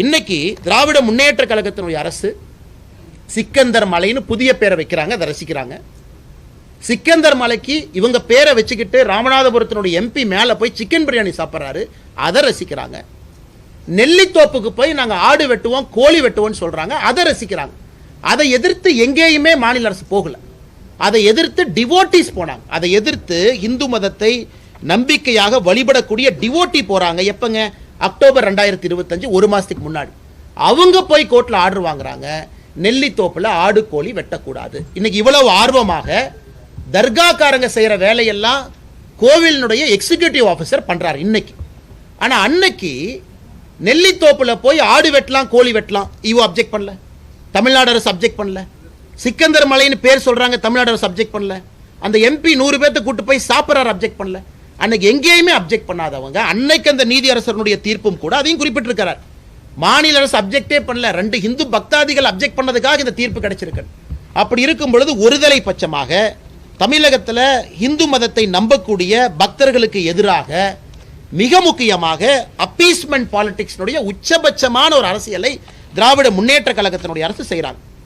இன்னைக்கு திராவிட முன்னேற்ற கழகத்தினுடைய அரசு சிக்கந்தர் மலைன்னு புதிய பேரை வைக்கிறாங்க அதை ரசிக்கிறாங்க. சிக்கந்தர் மலைக்கு இவங்க பேரை வச்சுக்கிட்டு ராமநாதபுரத்தினுடைய எம்பி மேலே போய் சிக்கன் பிரியாணி சாப்பிட்றாரு அதை ரசிக்கிறாங்க. நெல்லித்தோப்புக்கு போய் நாங்கள் ஆடு வெட்டுவோம் கோழி வெட்டுவோம்னு சொல்கிறாங்க அதை ரசிக்கிறாங்க. அதை எதிர்த்து எங்கேயுமே மாநில அரசு போகலை. அதை எதிர்த்து டிவோட்டிஸ் போனாங்க. அதை எதிர்த்து இந்து மதத்தை நம்பிக்கையாக வழிபடக்கூடிய டிவோட்டி போகிறாங்க எப்பங்க? அக்டோபர் ரெண்டாயிரத்தி இருபத்தஞ்சு ஒரு மாதத்துக்கு முன்னாடி. அவங்க போய் கோர்ட்டில் ஆர்டர் வாங்குறாங்க. நெல்லித்தோப்பில் ஆடு கோழி வெட்டக்கூடாது. இன்னைக்கு இவ்வளவு ஆர்வமாக தர்காக்காரங்க செய்கிற வேலையெல்லாம் கோவிலினுடைய எக்ஸிகியூட்டிவ் ஆஃபீஸர் பண்ணுறாரு இன்னைக்கு. ஆனால் அன்னைக்கு நெல்லித்தோப்பில் போய் ஆடு வெட்டலாம் கோழி வெட்டலாம் இவ அப்ஜெக்ட் பண்ணல. தமிழ்நாடு அரசு அப்ஜெக்ட் பண்ணல. சிக்கந்தர் மலைன்னு பேர் சொல்கிறாங்க தமிழ்நாடு அரசு அப்ஜெக்ட் பண்ணல. அந்த எம்பி நூறு பேர்த்த கூட்டு போய் சாப்பிட்றாரு அப்ஜெக்ட் பண்ணல. அன்னைக்கு எங்கேயுமே அப்ஜெக்ட் பண்ணாதவங்க அன்னைக்கு அந்த நீதியரசனுடைய தீர்ப்பும் கூட அதையும் குறிப்பிட்டிருக்கிறார். மாநில அரசு அப்ஜெக்டே பண்ணல ரெண்டு இந்து பக்தாதிகள் அப்ஜெக்ட் பண்ணதுக்காக இந்த தீர்ப்பு கிடைச்சிருக்கு. அப்படி இருக்கும் பொழுது ஒருதலை பட்சமாக தமிழகத்தில் இந்து மதத்தை நம்பக்கூடிய பக்தர்களுக்கு எதிராக மிக முக்கியமாக அப்பீஸ்மெண்ட் பாலிடிக்ஸ்னுடைய உச்சபட்சமான ஒரு அரசியலை திராவிட முன்னேற்ற கழகத்தினுடைய அரசு செய்கிறாங்க